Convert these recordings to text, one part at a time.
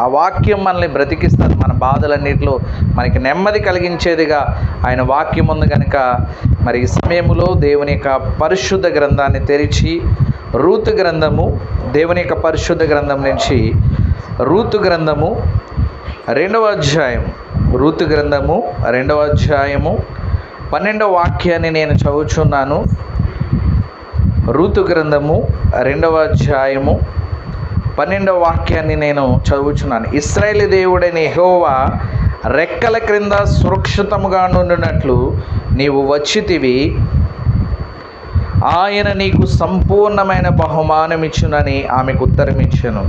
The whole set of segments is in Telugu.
ఆ వాక్యం మనల్ని బ్రతికిస్తుంది. మన బాధలన్నిటిలో మనకి నెమ్మది కలిగించేదిగా ఆయన వాక్యం ఉంది కనుక మరి ఈ సమయంలో దేవుని యొక్క పరిశుద్ధ గ్రంథాన్ని తెరిచి రూతు గ్రంథము దేవుని యొక్క పరిశుద్ధ గ్రంథం నుంచి రూతు గ్రంథము రెండవ అధ్యాయం రూతు గ్రంథము రెండవ అధ్యాయము పన్నెండవ వాక్యాన్ని నేను చదువుచున్నాను. రూతు గ్రంథము రెండవ అధ్యాయము పన్నెండవ వాక్యాన్ని నేను చదువుచున్నాను. ఇస్రాయేల్ దేవుడైన ఎహోవా రెక్కల క్రింద సురక్షితముగా నుండినట్లు నీవు వచ్చితివి. ఆయన నీకు సంపూర్ణమైన బహుమానం ఇచ్చునని ఆమెకు ఉత్తరమిచ్చాను.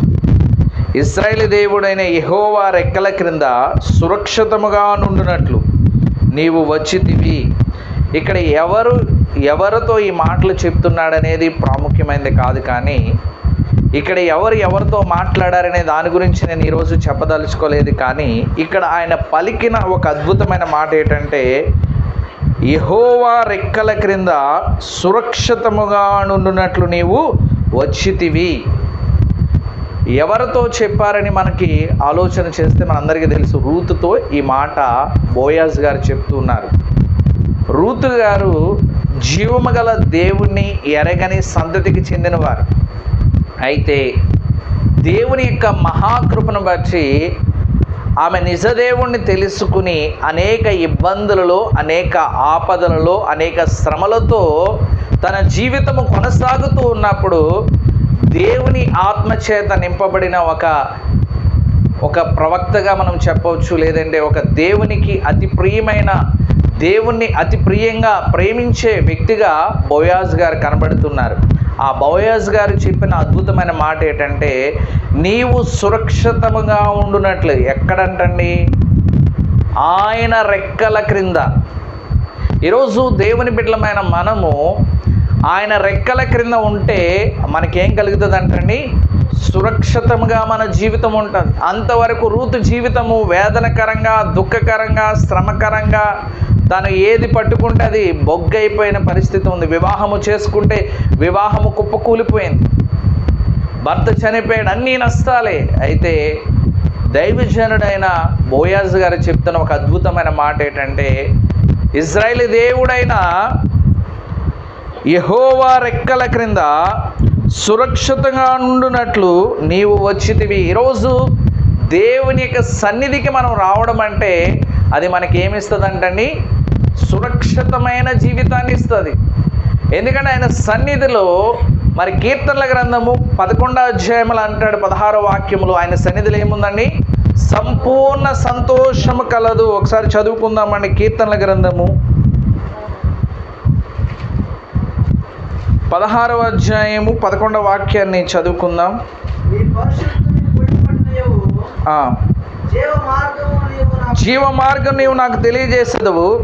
ఇస్రాయేల్ దేవుడైన యహోవా రెక్కల క్రింద సురక్షితముగా నుండినట్లు నీవు వచ్చితివి. ఇక్కడ ఎవరు ఎవరితో ఈ మాటలు చెప్తున్నాడనేది ప్రాముఖ్యమైనది కాదు కానీ ఇక్కడ ఎవరు ఎవరితో మాట్లాడారనే దాని గురించి నేను ఈరోజు చెప్పదలుచుకోలేదు కానీ ఇక్కడ ఆయన పలికిన ఒక అద్భుతమైన మాట ఏంటంటే యహోవా రెక్కల క్రింద సురక్షితముగా నుండునట్లు నీవు వచ్చితివి. ఎవరితో చెప్పారని మనకి ఆలోచన చేస్తే మనందరికీ తెలుసు రూతుతో ఈ మాట బోయాజ్ గారు చెప్తున్నారు రూతు గారు జీవము గల దేవుణ్ణి ఎరగని సంతతికి చెందినవారు. అయితే దేవుని యొక్క మహాకృపను బట్టి ఆమె నిజదేవుణ్ణి తెలుసుకుని అనేక ఇబ్బందులలో అనేక ఆపదలలో అనేక శ్రమలతో తన జీవితము కొనసాగుతూ ఉన్నప్పుడు దేవుని ఆత్మచేత నింపబడిన ఒక ఒక ప్రవక్తగా మనం చెప్పవచ్చు. లేదంటే ఒక దేవునికి అతి ప్రియమైన దేవుణ్ణి అతి ప్రియంగా ప్రేమించే వ్యక్తిగా బోయాజ్ గారు కనబడుతున్నారు. ఆ బోయాజ్ గారు చెప్పిన అద్భుతమైన మాట ఏంటంటే నీవు సురక్షితంగా ఉండునట్లు. ఎక్కడంటండి? ఆయన రెక్కల క్రింద. ఈరోజు దేవుని బిడ్డలమైన మనము ఆయన రెక్కల క్రింద ఉంటే మనకేం కలుగుతుంది అంటండి సురక్షితంగా మన జీవితం ఉంటుంది. అంతవరకు రూతు జీవితము వేదనకరంగా దుఃఖకరంగా శ్రమకరంగా తను ఏది పట్టుకుంటే అది బొగ్గైపోయిన పరిస్థితి ఉంది. వివాహము చేసుకుంటే వివాహము కుప్పకూలిపోయింది. భర్త చనిపోయాడు అన్నీ నష్టాలే. అయితే దైవజనుడైన బోయాజ్ గారు చెప్తున్న ఒక అద్భుతమైన మాట ఏంటంటే ఇజ్రాయేల్ దేవుడైన యహోవా రెక్కల క్రింద సురక్షితంగా ఉండునట్లు నీవు వచ్చితివి. ఈరోజు దేవుని యొక్క సన్నిధికి మనం రావడం అంటే అది మనకి ఏమి ఇస్తుంది అంటండి సురక్షితమైన జీవితాన్ని ఇస్తుంది. ఎందుకంటే ఆయన సన్నిధిలో మరి కీర్తనల గ్రంథము పదకొండో అధ్యాయములు అంటాడు పదహారో వాక్యములు ఆయన సన్నిధిలో ఏముందండి? సంపూర్ణ సంతోషము కలదు. ఒకసారి చదువుకుందామండి కీర్తనల గ్రంథము. పదహారవ అధ్యాయము పదకొండవ వాక్యాన్ని చదువుకుందాం. జీవ మార్గం నీవు నాకు తెలియజేసేదవు.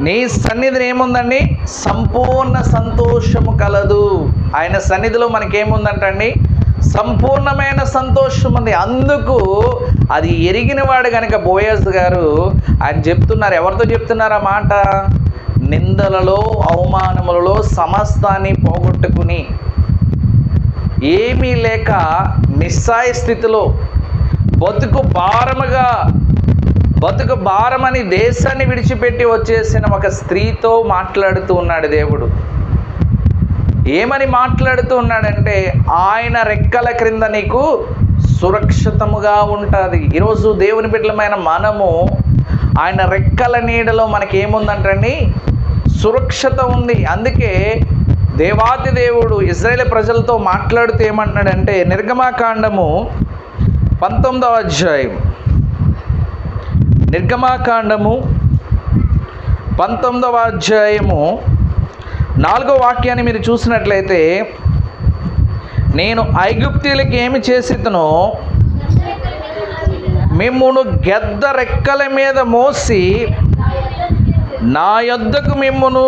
నీ సన్నిధిని ఏముందండి? సంపూర్ణ సంతోషము కలదు. ఆయన సన్నిధిలో మనకేముందంటండి? సంపూర్ణమైన సంతోషం ఉంది అందుకు అది ఎరిగిన వాడు కనుక బోయస్ గారు ఆయన చెప్తున్నారు. ఎవరితో చెప్తున్నారు ఆ మాట? నిందలలో అవమానములలో సమస్తాన్ని పోగొట్టుకుని. ఏమీ లేక నిస్సాయ స్థితిలో బతుకు భారముగా బతుకు భారమని దేశాన్ని విడిచిపెట్టి వచ్చేసిన ఒక స్త్రీతో మాట్లాడుతూ ఉన్నాడు దేవుడు. ఏమని మాట్లాడుతూ ఉన్నాడంటే ఆయన రెక్కల క్రింద నీకు సురక్షితముగా ఉంటుంది. ఈరోజు దేవుని బిడ్డలమైన మనము ఆయన రెక్కల నీడలో మనకి ఏముందంటండి సురక్షిత ఉంది. అందుకే దేవాతి దేవుడు ఇజ్రాయేల్ ప్రజలతో మాట్లాడుతూ ఏమంటున్నాడంటే నిర్గమాకాండము పంతొమ్మిదవ అధ్యాయం. నిర్గమాకాండము పంతొమ్మిదవ అధ్యాయము నాలుగో వాక్యాన్ని మీరు చూసినట్లయితే నేను ఐగుప్తీలకి ఏమి చేసితనో మిమ్మును గెద్ద రెక్కల మీద మోసి నా యొద్దకు మిమ్మును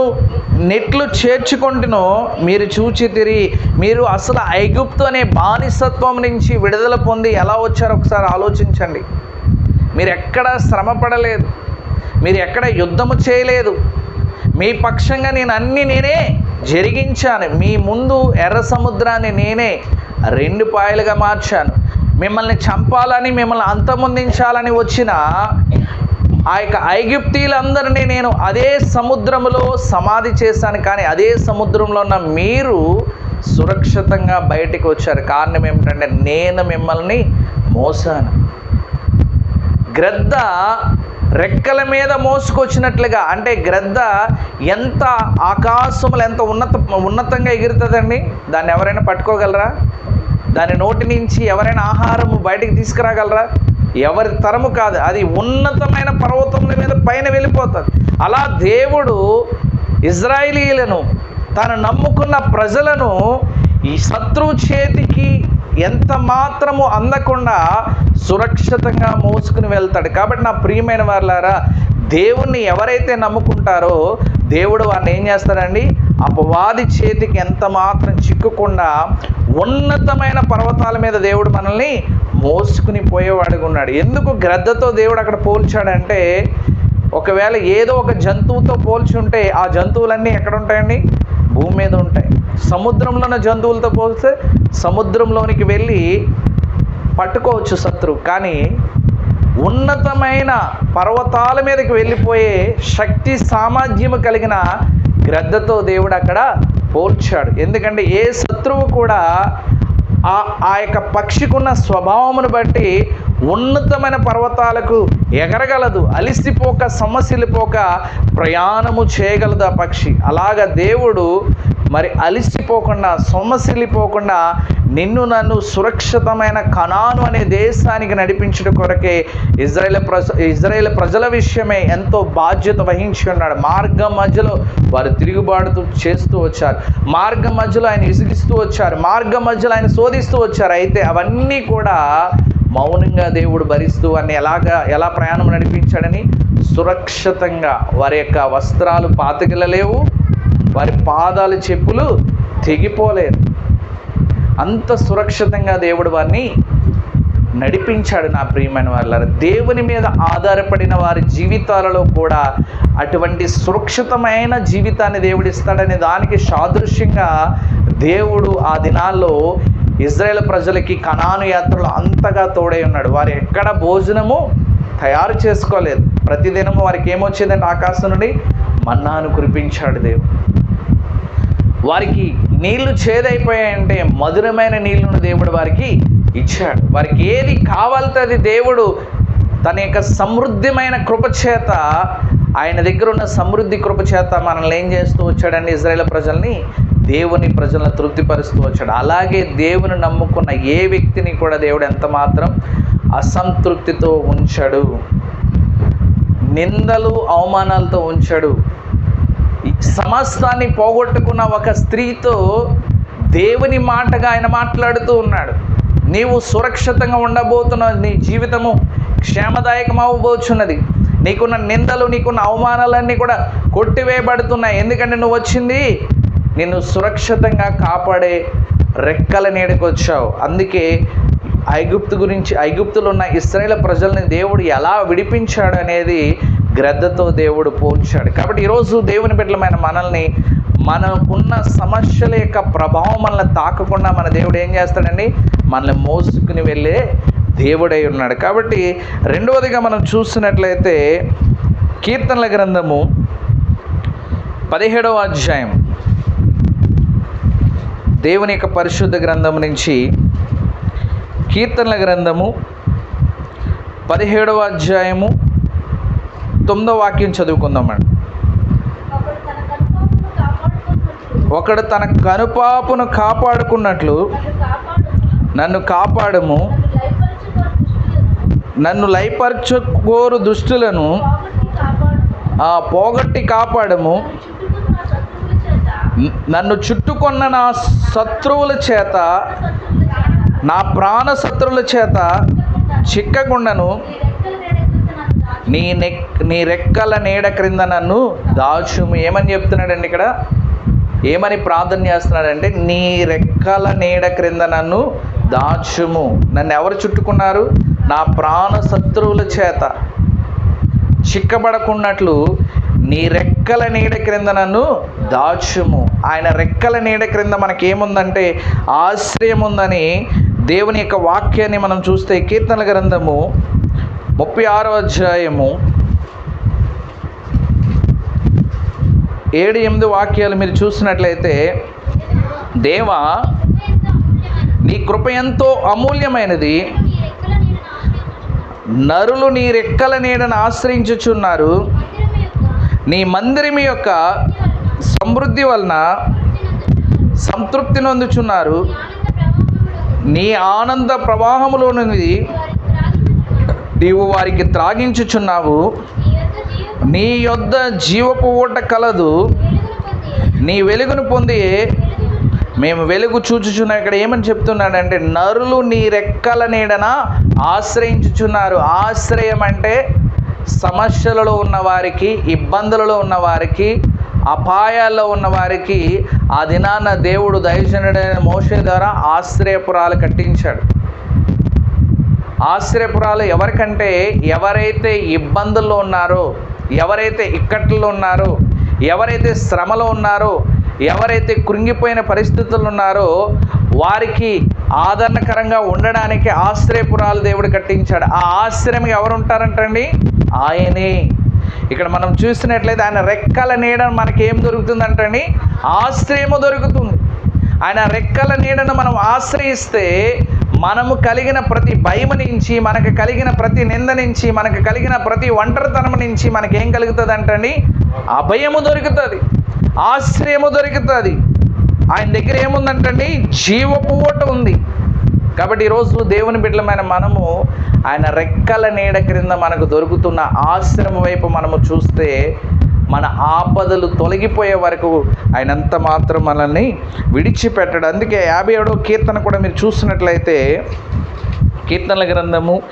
నెట్లు చేర్చుకుంటునో మీరు చూచి తిరిగి మీరు అసలు ఐగుప్తు అనే బానిసత్వం నుంచి విడుదల పొంది ఎలా వచ్చారో ఒకసారి ఆలోచించండి. మీరు ఎక్కడ శ్రమ పడలేదు మీరు ఎక్కడ యుద్ధము చేయలేదు. మీ పక్షంగా నేను అన్ని నేనే జరిగించాను. మీ ముందు ఎర్ర సముద్రాన్ని నేనే రెండు పాయలుగా మార్చాను. మిమ్మల్ని చంపాలని మిమ్మల్ని అంతమొందించాలని వచ్చిన ఆ యొక్క ఐగుప్తీలందరినీ నేను అదే సముద్రములో సమాధి చేశాను. కానీ అదే సముద్రంలో ఉన్న మీరు సురక్షితంగా బయటికి వచ్చారు. కారణం ఏమిటంటే నేను మిమ్మల్ని మోసాను. గ్రద్ద రెక్కల మీద మోసుకొచ్చినట్లుగా అంటే గ్రద్ద ఎంత ఆకాశములు ఎంత ఉన్నత ఉన్నతంగా ఎగురుతుందండి? దాన్ని ఎవరైనా పట్టుకోగలరా? దాని నోటి నుంచి ఎవరైనా ఆహారము బయటికి తీసుకురాగలరా? ఎవరి తరము కాదు అది ఉన్నతమైన పర్వతముల మీద పైన వెళ్ళిపోతుంది. అలా దేవుడు ఇజ్రాయిలీలను తను నమ్ముకున్న ప్రజలను ఈ శత్రువు చేతికి ఎంత మాత్రము అందకుండా సురక్షితంగా మోసుకుని వెళ్తాడు. కాబట్టి నా ప్రియమైన వాళ్ళారా దేవుణ్ణి ఎవరైతే నమ్ముకుంటారో దేవుడు వారిని ఏం చేస్తాడండి? అపవాది చేతికి ఎంత మాత్రం చిక్కకుండా ఉన్నతమైన పర్వతాల మీద దేవుడు మనల్ని మోసుకుని పోయేవాడుగా ఉన్నాడు. ఎందుకు గ్రద్దతో దేవుడు అక్కడ పోల్చాడంటే ఒకవేళ ఏదో ఒక జంతువుతో పోల్చి ఉంటే ఆ జంతువులన్నీ ఎక్కడ ఉంటాయండి? భూమి మీద ఉంటాయి. సముద్రంలో ఉన్న జంతువులతో పోలిస్తే సముద్రంలోనికి వెళ్ళి పట్టుకోవచ్చు శత్రువు కానీ ఉన్నతమైన పర్వతాల మీదకి వెళ్ళిపోయే శక్తి సామర్థ్యము కలిగిన గ్రద్దతో దేవుడు అక్కడ పోల్చాడు. ఎందుకంటే ఏ శత్రువు కూడా ఆ ఆ యొక్క పక్షికున్న స్వభావమును బట్టి ఉన్నతమైన పర్వతాలకు ఎగరగలదు అలిసిపోక సమస్యలిపోక ప్రయాణము చేయగలదు ఆ పక్షి. అలాగ దేవుడు మరి అలిసిపోకుండా సొమ్మసిల్లిపోకుండా నిన్ను నన్ను సురక్షితమైన కణాను అనే దేశానికి నడిపించడం కొరకే ఇజ్రాయేల్ ప్రజ ఇజ్రాయేల్ ప్రజల విషయమే ఎంతో బాధ్యత వహించి ఉన్నాడు. మార్గం మధ్యలో వారు తిరుగుబాటుతూ చేస్తూ వచ్చారు. మార్గం మధ్యలో ఆయన ఇసిగిస్తూ వచ్చారు. మార్గం మధ్యలో ఆయన శోధిస్తూ వచ్చారు. అయితే అవన్నీ కూడా మౌనంగా దేవుడు భరిస్తూ అని ఎలాగా ఎలా ప్రయాణం నడిపించాడని సురక్షితంగా వారి యొక్క వస్త్రాలు పాతగిలలేవు వారి పాదాలు చెప్పులు తెగిపోలేదు. అంత సురక్షితంగా దేవుడు వారిని నడిపించాడు నా ప్రియమైన వాళ్ళ దేవుని మీద ఆధారపడిన వారి జీవితాలలో కూడా అటువంటి సురక్షితమైన జీవితాన్ని దేవుడు ఇస్తాడనే దానికి సాదృశ్యంగా దేవుడు ఆ దినాల్లో ఇజ్రాయెల్ ప్రజలకి కణాను యాత్రలు అంతగా తోడై ఉన్నాడు. వారు ఎక్కడ భోజనము తయారు చేసుకోలేదు. ప్రతిదినము వారికి ఏమొచ్చేదండి ఆకాశం నుండి మన్నాను కురిపించాడు దేవుడు. వారికి నీళ్ళు చేదైపోయాయంటే మధురమైన నీళ్ళను దేవుడు వారికి ఇచ్చాడు. వారికి ఏది కావాలితే అది దేవుడు తన యొక్క సమృద్ధిమైన కృపచేత ఆయన దగ్గర ఉన్న సమృద్ధి కృపచేత మనల్ని ఏం చేస్తూ వచ్చాడండి ఇజ్రాయేల్ ప్రజల్ని దేవుని ప్రజలను తృప్తిపరుస్తూ వచ్చాడు. అలాగే దేవుని నమ్ముకున్న ఏ వ్యక్తిని కూడా దేవుడు ఎంత మాత్రం అసంతృప్తితో ఉంచాడు. నిందలు అవమానాలతో ఉంచాడు. ఈ సమస్తాన్ని పోగొట్టుకున్న ఒక స్త్రీతో దేవుని మాటగా ఆయన మాట్లాడుతూ ఉన్నాడు. నీవు సురక్షితంగా ఉండబోతున్నావు నీ జీవితము క్షేమదాయకం అవ్వబోచున్నది నీకున్న నిందలు నీకున్న అవమానాలన్నీ కూడా కొట్టివేయబడుతున్నాయి. ఎందుకంటే నువ్వు వచ్చింది నిన్ను సురక్షితంగా కాపాడే రెక్కల నీడకు వచ్చావు. అందుకే ఐగుప్తు గురించి ఐగుప్తులు ఉన్న ఇస్రాయేల్ ప్రజల్ని దేవుడు ఎలా విడిపించాడు అనేది గ్రద్దతో దేవుడు పోల్చాడు. కాబట్టి ఈరోజు దేవుని బిడ్డలమైన మనల్ని మనకున్న సమస్యల యొక్క ప్రభావం మనల్ని తాకకుండా మన దేవుడు ఏం చేస్తాడండి? మనల్ని మోసుకుని వెళ్ళే దేవుడై ఉన్నాడు. కాబట్టి రెండవదిగా మనం చూసినట్లయితే కీర్తనల గ్రంథము పదిహేడవ అధ్యాయం దేవుని యొక్క పరిశుద్ధ గ్రంథం నుంచి కీర్తనల గ్రంథము పదిహేడవ అధ్యాయము తొమ్మిదవ వాక్యం చదువుకుందామండి ఒకడు తన కనుపాపును కాపాడుకున్నట్లు నన్ను కాపాడము. నన్ను లయపరచుకోరు దుష్టులను. పోగొట్టి ఆ పోగొట్టి కాపాడము. నన్ను చుట్టుకొన్న నా శత్రువుల చేత నా చేత ప్రాణ శత్రువుల చేత చిక్కకుండాను నీ నీ నెక్ నీ రెక్కల నీడ క్రింద నన్ను దాచుము. ఏమని చెప్తున్నాడండి ఇక్కడ? ఏమని ప్రార్థన చేస్తున్నాడంటే నీ రెక్కల నీడ క్రింద నన్ను దాచుము. నన్ను ఎవరు చుట్టుకున్నారు? నా ప్రాణ శత్రువుల చేత చిక్కబడకున్నట్లు నీ రెక్కల నీడ క్రింద నన్ను దాచుము. ఆయన రెక్కల నీడ క్రింద మనకేముందంటే ఆశ్రయం ఉందని దేవుని యొక్క వాక్యాన్ని మనం చూస్తే కీర్తనల గ్రంథము ముప్పై ఆరో అధ్యాయము ఏడు ఎనిమిది వాక్యాలు మీరు చూసినట్లయితే దేవా నీ కృప ఎంతో అమూల్యమైనది. నరులు నీ రెక్కల నీడను ఆశ్రయించుచున్నారు. నీ మందిరం యొక్క సమృద్ధి వలన సంతృప్తి నొందుచున్నారు. నీ ఆనంద ప్రవాహములో నుండి నీవు వారికి త్రాగించుచున్నావు. నీ యొద్ద జీవపు ఊట కలదు. నీ వెలుగును పొంది మేము వెలుగు చూచుచున్నాం. ఇక్కడ ఏమని చెప్తున్నాడంటే నరులు నీ రెక్కల నీడన ఆశ్రయించుచున్నారు. ఆశ్రయం అంటే సమస్యలలో ఉన్నవారికి ఇబ్బందులలో ఉన్నవారికి అపాయాల్లో ఉన్న వారికి ఆ దినాన దేవుడు దైవజనుడైన మోషే ద్వారా ఆశ్రయపురాలు కట్టించాడు. ఆశ్రయపురాలు ఎవరికంటే ఎవరైతే ఇబ్బందుల్లో ఉన్నారో ఎవరైతే ఇక్కట్లో ఉన్నారో ఎవరైతే శ్రమలో ఉన్నారో ఎవరైతే కృంగిపోయిన పరిస్థితులు ఉన్నారో వారికి ఆదరణకరంగా ఉండడానికి ఆశ్రయపురాలు దేవుడు కట్టించాడు. ఆ ఆశ్రయం ఎవరుంటారంటండి? ఆయనే. ఇక్కడ మనం చూసినట్లయితే ఆయన రెక్కల నీడ మనకి ఏం దొరుకుతుందంటండి? ఆశ్రయము దొరుకుతుంది. ఆయన రెక్కల నీడను మనం ఆశ్రయిస్తే మనము కలిగిన ప్రతి భయం నుంచి మనకు కలిగిన ప్రతి నింద నుంచి మనకు కలిగిన ప్రతి ఒంటరితనం నుంచి మనకి ఏం కలుగుతుంది అంటండి అభయము దొరుకుతుంది. ఆశ్రయము దొరుకుతుంది. ఆయన దగ్గర ఏముందంటండి? జీవపు ఊట ఉంది. కాబట్టి ఈరోజు దేవుని బిడ్డలమైన మనము ఆయన రెక్కల నీడ క్రింద మనకు దొరుకుతున్న ఆశ్రమం వైపు మనము చూస్తే మన ఆపదలు తొలగిపోయే వరకు ఆయన అంత మాత్రం మనల్ని విడిచిపెట్టడు. అందుకే యాభై ఏడో కీర్తన కూడా మీరు చూసినట్లయితే కీర్తనల గ్రంథము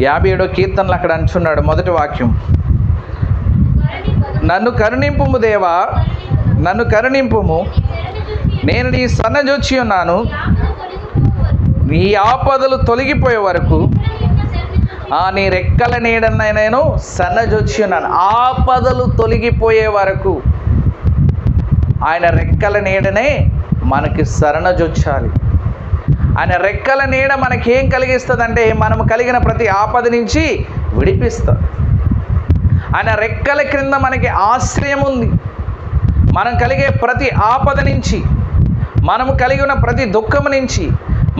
యాభై ఏడో కీర్తనలు అక్కడ అంటున్నాడు మొదటి వాక్యం. నన్ను కరుణింపుము దేవా నన్ను కరుణింపుము. నేను నీ సన్నజొచ్చి ఉన్నాను. నీ ఆపదలు తొలగిపోయే వరకు ఆ నీ రెక్కల నీడన్న నేను సన్నజొచ్చి ఉన్నాను ఆపదలు తొలగిపోయే వరకు ఆయన రెక్కల నీడనే మనకి శరణజొచ్చాలి ఆయన రెక్కల నీడ మనకేం కలిగిస్తుందంటే మనం కలిగిన ప్రతి ఆపద నుంచి విడిపిస్తుంది ఆయన రెక్కల క్రింద మనకి ఆశ్రయం ఉంది. మనం కలిగే ప్రతి ఆపద నుంచి మనము కలిగిన ప్రతి దుఃఖం నుంచి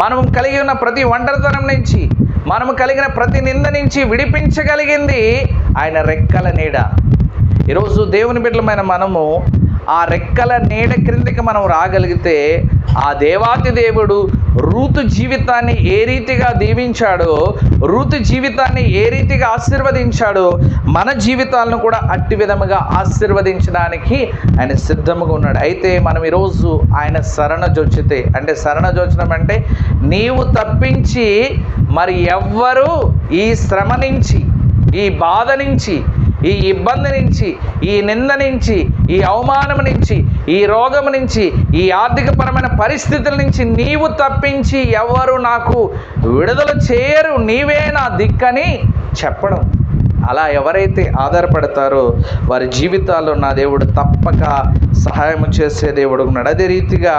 మనము కలిగి ఉన్న ప్రతి ఒంటరితనం నుంచి మనము కలిగిన ప్రతి నింద నుంచి విడిపించగలిగింది ఆయన రెక్కల నీడ. ఈరోజు దేవుని బిడ్డలమైన మనము ఆ రెక్కల నీడ క్రిందికి మనం రాగలిగితే ఆ దేవాతి దేవుడు రూతు జీవితాన్ని ఏ రీతిగా దీవించాడో రూతు జీవితాన్ని ఏ రీతిగా ఆశీర్వదించాడో మన జీవితాలను కూడా అట్టి విధముగా ఆశీర్వదించడానికి ఆయన సిద్ధముగా ఉన్నాడు. అయితే మనం ఈరోజు ఆయన శరణ జొచ్చితే అంటే శరణ జోచడం అంటే నీవు తప్పించి మరి ఎవ్వరు ఈ శ్రమ నుంచి ఈ బాధ నుంచి ఈ ఇబ్బంది నుంచి ఈ నింద నుంచి ఈ అవమానం నుంచి ఈ రోగం నుంచి ఈ ఆర్థికపరమైన పరిస్థితుల నుంచి నీవు తప్పించి ఎవరు నాకు విడుదల చేయరు నీవే నా దిక్కని చెప్పడం. అలా ఎవరైతే ఆధారపడతారో వారి జీవితాల్లో నా దేవుడు తప్పక సహాయం చేసే దేవుడు ఉన్నాడు. అదే రీతిగా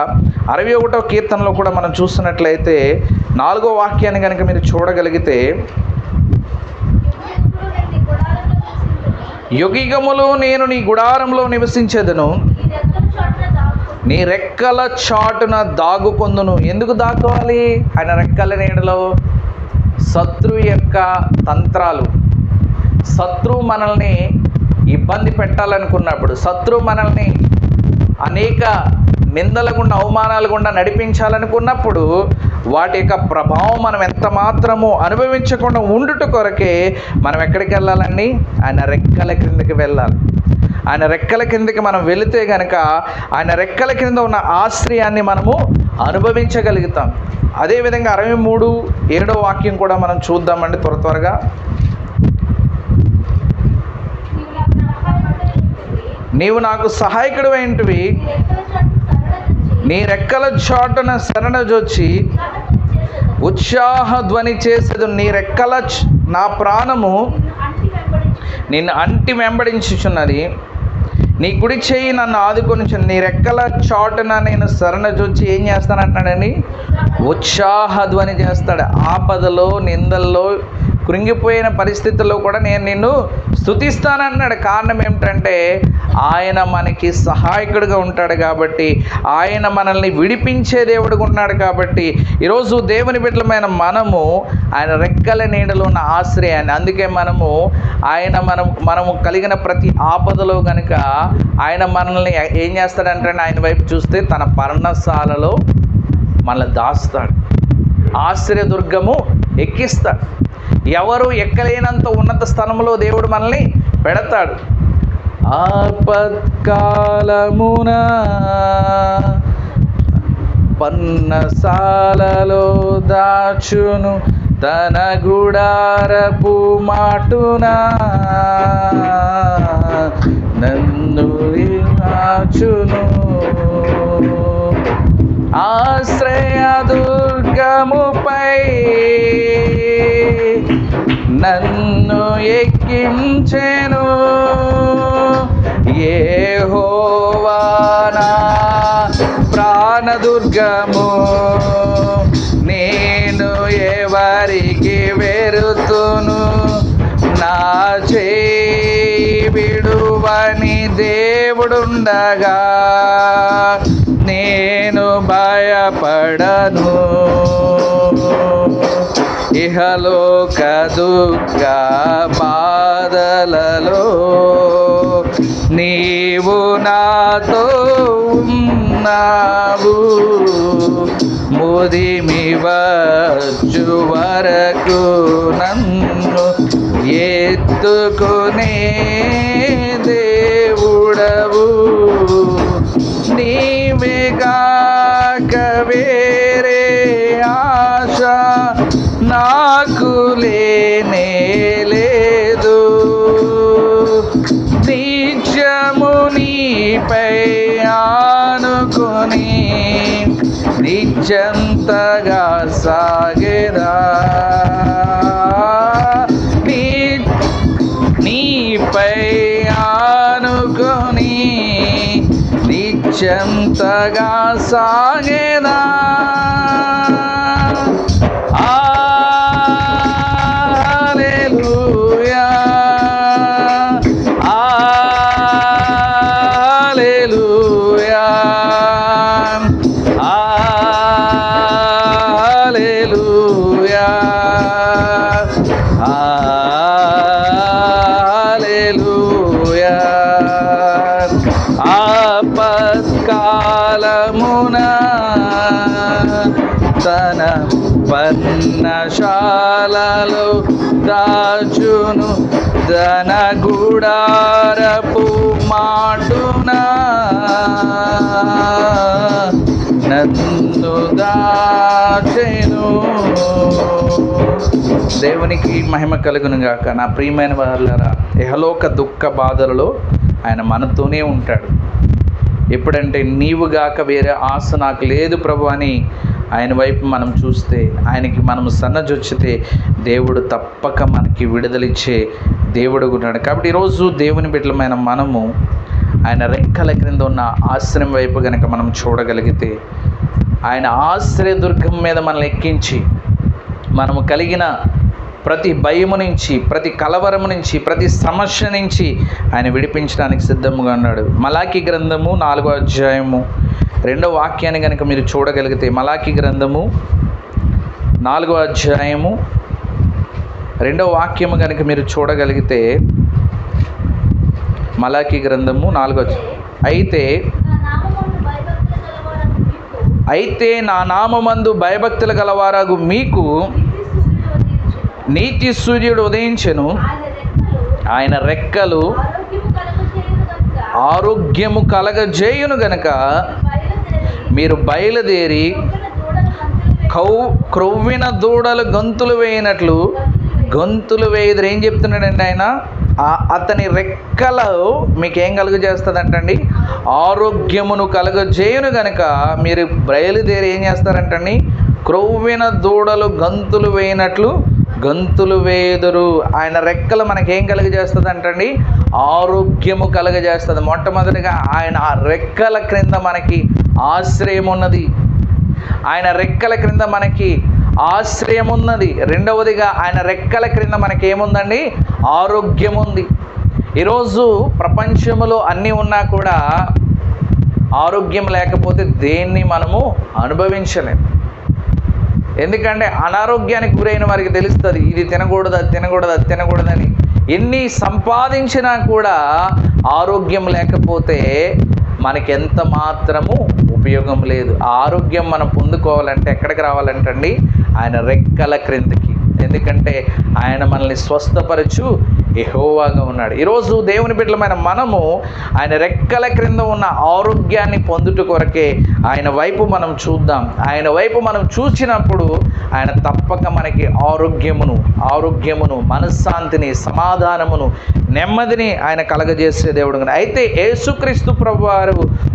అరవై ఒకటో కీర్తనలో కూడా మనం చూసినట్లయితే నాలుగో వాక్యాన్ని కనుక మీరు చూడగలిగితే యుగిగములు నేను నీ గుడారంలో నివసించేదను. నీ రెక్కల చాటున దాగుకొందును. ఎందుకు దాక్కోవాలి? ఆయన రెక్కల నీడలో శత్రువు యొక్క తంత్రాలు. శత్రు మనల్ని ఇబ్బంది పెట్టాలనుకున్నప్పుడు శత్రు మనల్ని అనేక నిందల గుండా అవమానాల గుండా నడిపించాలనుకున్నప్పుడు వాటి యొక్క ప్రభావం మనం ఎంత మాత్రము అనుభవించకుండా ఉండుట కొరకే మనం ఎక్కడికి వెళ్ళాలండి? ఆయన రెక్కల క్రిందకి వెళ్ళాలి. ఆయన రెక్కల క్రిందకి మనం వెళితే గనక ఆయన రెక్కల కింద ఉన్న ఆశ్రయాన్ని మనము అనుభవించగలుగుతాం. అదేవిధంగా అరవై మూడు ఏడో వాక్యం కూడా మనం చూద్దామండి త్వర త్వరగా. నీవు నాకు సహాయకుడు ఏంటివి నీ రెక్కల చాటున శరణజొచ్చి ఉత్సాహ ధ్వని చేసేది నీ రెక్కల నా ప్రాణము నిన్ను అంటి వెంబడించుచున్నది. నీ కుడి చేయి నన్ను ఆదుకొని నీ రెక్కల చాటున నేను శరణజొచ్చి ఏం ఏం ఉత్సాహ ధ్వని చేస్తాడు. ఆపదలో నిందల్లో కృంగిపోయిన పరిస్థితుల్లో కూడా నేను నిన్ను స్థుతిస్తానన్నాడు కారణం ఏమిటంటే ఆయన మనకి సహాయకుడిగా ఉంటాడు కాబట్టి ఆయన మనల్ని విడిపించే దేవుడుగా ఉన్నాడు కాబట్టి ఈరోజు దేవుని బిడ్డలమైన మనము ఆయన రెక్కల నీడలో ఉన్న ఆశ్రయాన్ని అందుకే మనము ఆయన మనం మనము కలిగిన ప్రతి ఆపదలో కనుక ఆయన మనల్ని ఏం చేస్తాడంటే ఆయన వైపు చూస్తే తన పర్ణశాలలో మనల్ని దాస్తాడు. ఆశ్రయదుర్గము ఎక్కిస్తాడు. ఎవరు ఎక్కలేనంత ఉన్నత స్థలంలో దేవుడు మనల్ని పెడతాడు. ఆపత్కాలమున పన్నసాలలో దాచును తన గుడారపు మాటున. నన్ను దాచును ఆశ్రయ దుర్గముపై నన్ను ఎక్కించెను. ఏ హోవానా ప్రాణదుర్గము నేను ఎవరికి వెరుతును? నా చేయి విడువని దేవుడుండగా నే పడను ఇహలోక దుఃఖ బాధలలో నీవు నాతో ఉన్నావు. ముదిమి వచ్చు వరకు నన్ను ఎత్తుకునే దేవుడవు. నీవేగాక చెంతగా సాగేదా నీ నీపై ఆనుకొని నిత్యంతగా సాగేదా గుడారపు మాటున నన్ను దాచెను. దేవునికి మహిమ కలుగును గాక నా ప్రియమైన వాళ్ళరా ఇహలోక దుఃఖ బాధలలో ఆయన మనతోనే ఉంటాడు. ఎప్పుడంటే నీవు గాక వేరే ఆశ నాకు లేదు ప్రభు అని ఆయన వైపు మనం చూస్తే ఆయనకి మనం సన్నజొచ్చితే దేవుడు తప్పక మనకి విడుదలిచ్చే దేవుడు ఉన్నాడు. కాబట్టి ఈరోజు దేవుని బిడ్డలమైన మనము ఆయన రెక్కల క్రింద ఉన్న ఆశ్రయం వైపు కనుక మనం చూడగలిగితే ఆయన ఆశ్రయ దుర్గం మీద మనల్ని ఎక్కించి మనము కలిగిన ప్రతి భయము నుంచి ప్రతి కలవరము నుంచి ప్రతి సమస్య నుంచి ఆయన విడిపించడానికి సిద్ధంగా ఉన్నాడు. మలాకి గ్రంథము నాలుగో అధ్యాయము రెండో వాక్యాన్ని కనుక మీరు చూడగలిగితే మలాకి గ్రంథము నాలుగో అధ్యాయము రెండో వాక్యము కనుక మీరు చూడగలిగితే మలాకి గ్రంథము నాలుగో. అయితే అయితే నా నామమందు భయభక్తులు గలవారగు మీకు నీతి సూర్యుడు ఉదయించెను ఆయన రెక్కలు ఆరోగ్యము కలగజేయును గనక మీరు బయలుదేరి కౌ క్రొవ్విన దూడలు గొంతులు వేయినట్లు గొంతులు వేయదురు. ఏం చెప్తున్నాడండి ఆయన? అతని రెక్కలు మీకేం కలుగజేస్తుందంటండి? ఆరోగ్యమును కలుగజేయును గనక మీరు బయలుదేరి ఏం చేస్తారంటండి? క్రొవ్విన దూడలు గంతులు వేయినట్లు గంతులు వేదురు ఆయన రెక్కలు మనకేం కలుగజేస్తుంది అంటండి ఆరోగ్యము కలుగజేస్తుంది. మొట్టమొదటిగా ఆయన ఆ రెక్కల క్రింద మనకి ఆశ్రయం ఉన్నది ఆయన రెక్కల క్రింద మనకి ఆశ్రయం ఉన్నది రెండవదిగా ఆయన రెక్కల క్రింద మనకి ఏముందండి ఆరోగ్యం ఉంది ఈరోజు ప్రపంచంలో అన్నీ ఉన్నా కూడా ఆరోగ్యం లేకపోతే దేన్ని మనము అనుభవించలేము ఎందుకంటే అనారోగ్యానికి గురైన వారికి తెలుస్తుంది ఇది తినకూడదు అది తినకూడదు అది తినకూడదని. ఎన్ని సంపాదించినా కూడా ఆరోగ్యం లేకపోతే మనకెంత మాత్రము ఉపయోగం లేదు. ఆరోగ్యం మనం పొందుకోవాలంటే ఎక్కడికి రావాలంటండి? ఆయన రెక్కల క్రిందికి. ఎందుకంటే ఆయన మనల్ని స్వస్థపరచు ఎహోవాగా ఉన్నాడు. ఈరోజు దేవుని బిడ్డలమైన మనము ఆయన రెక్కల క్రింద ఉన్న ఆరోగ్యాన్ని పొందుట కొరకే ఆయన వైపు మనం చూద్దాం. ఆయన వైపు మనం చూసినప్పుడు ఆయన తప్పక మనకి ఆరోగ్యమును ఆరోగ్యమును మనశ్శాంతిని సమాధానమును నెమ్మదిని ఆయన కలగజేసే దేవుడు కానీ అయితే యేసుక్రీస్తు ప్రభు వారు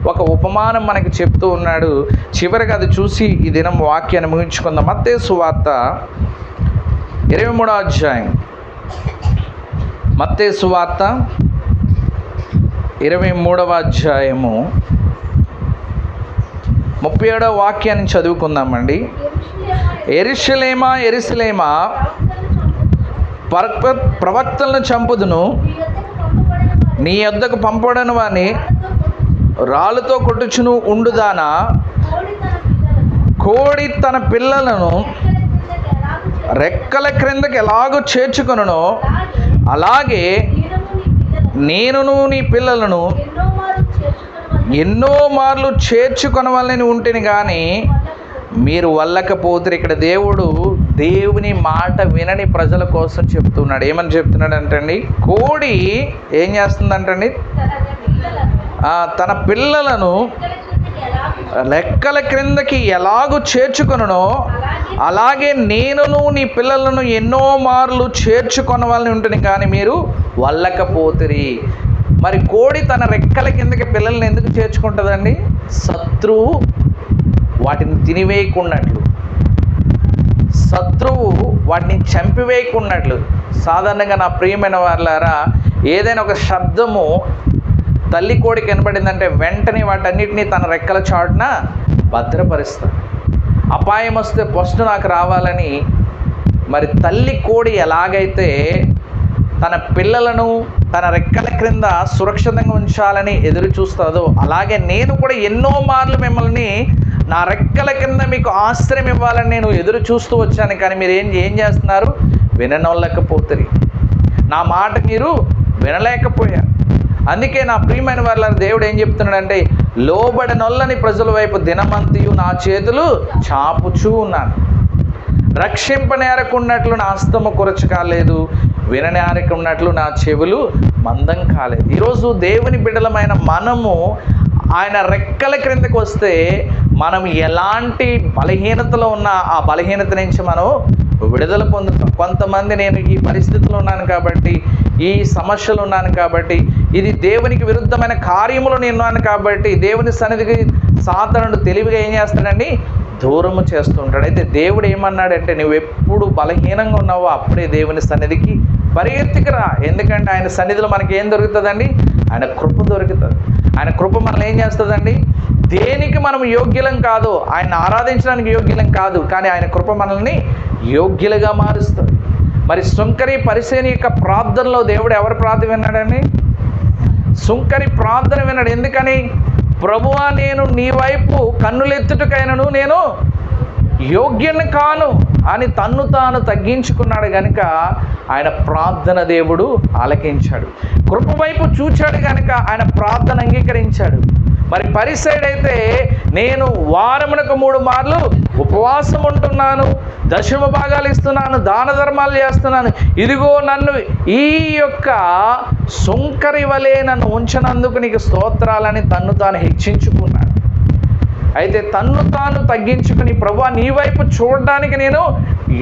ఒక ఉపమానం మనకి చెప్తూ ఉన్నాడు. చివరికి అది చూసి ఈ దినం వాక్యాన్ని ముగించుకుందాం. మత్తే సువార్త ఇరవై మూడో అధ్యాయం. మత్తే సువార్త ఇరవై మూడవ అధ్యాయము. ముప్పై ఏడవ వాక్యాన్ని చదువుకుందామండి. ఎరిశలేమా ఎరిశలేమా ప్రవక్తలను చంపుదును. నీ యొద్దకు పంపడను వాని రాళ్ళతో కొట్టుచును ఉండుదానా కోడి తన పిల్లలను రెక్కల క్రిందకి ఎలాగో చేర్చుకొనునో. అలాగే నేనును నీ పిల్లలను ఎన్నో మార్లు చేర్చుకొనవాలని ఉంటేని కానీ మీరు వల్లకపోతే ఇక్కడ దేవుడు దేవుని మాట వినని ప్రజల కోసం చెప్తున్నాడు. ఏమని చెప్తున్నాడు అంటండి కోడి ఏం చేస్తుందంటండి? తన పిల్లలను లెక్కల క్రిందకి ఎలాగూ చేర్చుకొనునో అలాగే నేనును నీ పిల్లలను ఎన్నో మార్లు చేర్చుకొనవాలని ఉంటుంది కానీ మీరు వల్లకపోతిరి. మరి కోడి తన రెక్కల కిందకి పిల్లల్ని ఎందుకు చేర్చుకుంటుందండి? శత్రువు వాటిని తినివేయకున్నట్లు. శత్రువు వాటిని చంపివేయకున్నట్లు. సాధారణంగా నా ప్రియమైన వాళ్ళారా ఏదైనా ఒక శబ్దము తల్లి కోడి కనబడిందంటే వెంటనే వాటన్నిటినీ తన రెక్కల చాటున భద్రపరుస్తాడు అపాయం వస్తే ఫస్ట్ నాకు రావాలని మరి తల్లి కోడి ఎలాగైతే తన పిల్లలను తన రెక్కల క్రింద సురక్షితంగా ఉంచాలని ఎదురు చూస్తుందో అలాగే నేను కూడా ఎన్నో మార్లు మిమ్మల్ని నా రెక్కల కింద మీకు ఆశ్రయం ఇవ్వాలని నేను ఎదురు చూస్తూ వచ్చాను కానీ మీరు ఏం ఏం చేస్తున్నారు? విననోళ్ళకపోతుంది నా మాట మీరు వినలేకపోయారు. అందుకే నా ప్రియమైన వాళ్ళని దేవుడు ఏం చెప్తున్నాడంటే లోబడనొల్లని ప్రజల వైపు దినమంతియు నా చేతులు చాపుచూ ఉన్నాను. రక్షింపనేరకున్నట్లు నా హస్తము కొరచ కాలేదు విననేరకున్నట్లు నా చెవులు మందం కాలేదు. ఈరోజు దేవుని బిడలమైన మనము ఆయన రెక్కల క్రిందకు వస్తే మనం ఎలాంటి బలహీనతలో ఉన్న ఆ బలహీనత నుంచి మనం విడుదల పొందుతాం. కొంతమంది నేను ఈ పరిస్థితులు ఉన్నాను కాబట్టి ఈ సమస్యలు ఉన్నాను కాబట్టి ఇది దేవునికి విరుద్ధమైన కార్యములు నేను ఉన్నాను కాబట్టి దేవుని సన్నిధికి సాధారణ తెలివిగా ఏం చేస్తాడండి? దూరము చేస్తుంటాడు అయితే దేవుడు ఏమన్నాడంటే నువ్వు ఎప్పుడు బలహీనంగా ఉన్నావో అప్పుడే దేవుని సన్నిధికి పరిగెత్తికరా. ఎందుకంటే ఆయన సన్నిధిలో మనకి ఏం దొరుకుతుందండి? ఆయన కృప దొరుకుతుంది. ఆయన కృప మనల్ని ఏం చేస్తుందండి? దేనికి మనం యోగ్యులం కాదు? ఆయన ఆరాధించడానికి యోగ్యులం కాదు కానీ ఆయన కృప మనల్ని యోగ్యులుగా మారుస్తుంది. మరి సుంకరి పరిసేని యొక్క ప్రార్థనలో దేవుడు ఎవరు ప్రార్థన విన్నాడని సుంకరి ప్రార్థన విన్నాడు. ఎందుకని? ప్రభువా నేను నీ వైపు కన్నులెత్తుటకైనను నేను యోగ్యుని కాను అని తన్ను తాను తగ్గించుకున్నాడు గనుక ఆయన ప్రార్థన దేవుడు ఆలకించాడు. కృప వైపు చూచాడు గనుక ఆయన ప్రార్థన అంగీకరించాడు. మరి పరిసైడైతే నేను వారమునకు మూడు మార్లు ఉపవాసం ఉంటున్నాను దశమ భాగాలు ఇస్తున్నాను దాన ధర్మాలు చేస్తున్నాను. ఇదిగో నన్ను ఈ యొక్క సుంకరి వలె నన్ను ఉంచినందుకు నీకు స్తోత్రాలని తన్ను తాను హెచ్చించుకున్నాడు అయితే తన్ను తాను తగ్గించుకుని ప్రభా నీ వైపు చూడడానికి నేను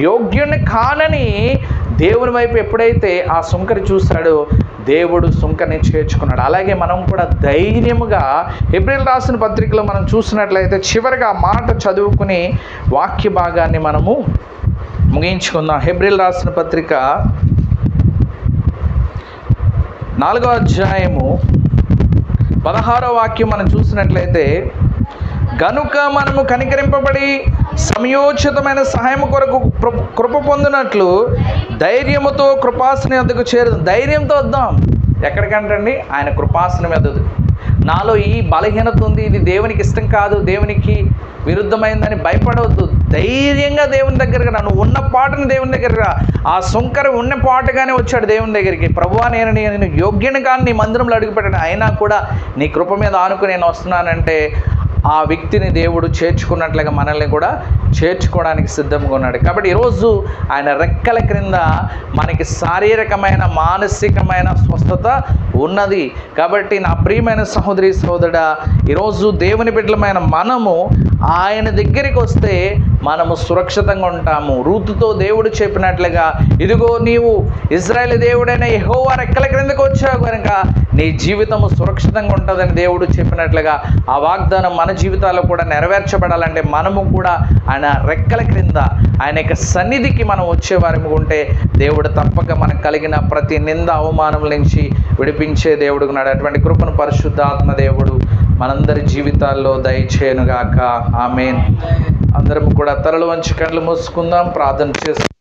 యోగ్యుని కానని దేవుని వైపు ఎప్పుడైతే ఆ సుంకరి చూస్తాడో దేవుడు సుంకని చేర్చుకున్నాడు. అలాగే మనం కూడా ధైర్యముగా ఏప్రిల్ రాసిన పత్రికలో మనం చూసినట్లయితే చివరిగా మాట చదువుకుని వాక్య భాగాన్ని మనము ముగించుకుందాం. హెబ్రిల్ రాసిన పత్రిక నాలుగో అధ్యాయము పదహారో వాక్యం మనం చూసినట్లయితే గనుక మనము కనికరింపబడి సమయోచితమైన సహాయం కొరకు కృప- పొందినట్లు ధైర్యముతో కృపాసన వద్దకు చేరు ధైర్యంతో వద్దాం. ఎక్కడికంటండి? ఆయన కృపాసనం ఎద్దదు నాలో ఈ బలహీనత ఉంది ఇది దేవునికి ఇష్టం కాదు దేవునికి విరుద్ధమైందని భయపడవద్దు. ధైర్యంగా దేవుని దగ్గరగా నన్ను నువ్వు ఉన్న పాటను దేవుని దగ్గరగా ఆ సుంకర ఉన్న పాటగానే వచ్చాడు దేవుని దగ్గరికి. ప్రభువా నేను నేను యోగ్యను కానీ నీ మందిరంలో అడుగుపెట్టాను. అయినా కూడా నీ కృప మీద ఆనుకుని నేను వస్తున్నానంటే ఆ వ్యక్తిని దేవుడు చేర్చుకున్నట్లుగా మనల్ని కూడా చేర్చుకోవడానికి సిద్ధంగా ఉన్నాడు. కాబట్టి ఈరోజు ఆయన రెక్కల క్రింద మనకి శారీరకమైన మానసికమైన స్వస్థత ఉన్నది. కాబట్టి నా ప్రియమైన సహోదరి సహోదరుడా ఈరోజు దేవుని బిడ్డలమైన మనము ఆయన దగ్గరికి వస్తే మనము సురక్షితంగా ఉంటాము. రూతుతో దేవుడు చెప్పినట్లుగా ఇదిగో నీవు ఇజ్రాయేల్ దేవుడైన యెహోవా రెక్కల క్రిందకు వచ్చావు కనుక నీ జీవితము సురక్షితంగా ఉంటుందని దేవుడు చెప్పినట్లుగా ఆ వాగ్దానం మన జీవితాల్లో కూడా నెరవేర్చబడాలంటే మనము కూడా ఆయన రెక్కల క్రింద ఆయన యొక్క సన్నిధికి మనం వచ్చేవారము ఉంటే దేవుడు తప్పక మనకు కలిగిన ప్రతి నింద అవమానం నుంచి విడిపించే దేవుడు అటువంటి కృపను పరిశుద్ధాత్మ దేవుడు మనందరి జీవితాల్లో దయచేయనుగాక. ఆమెన్. అందరం కూడా తలలు వంచి కళ్ళు మూసుకుందాం ప్రార్థన చేసుకుందాం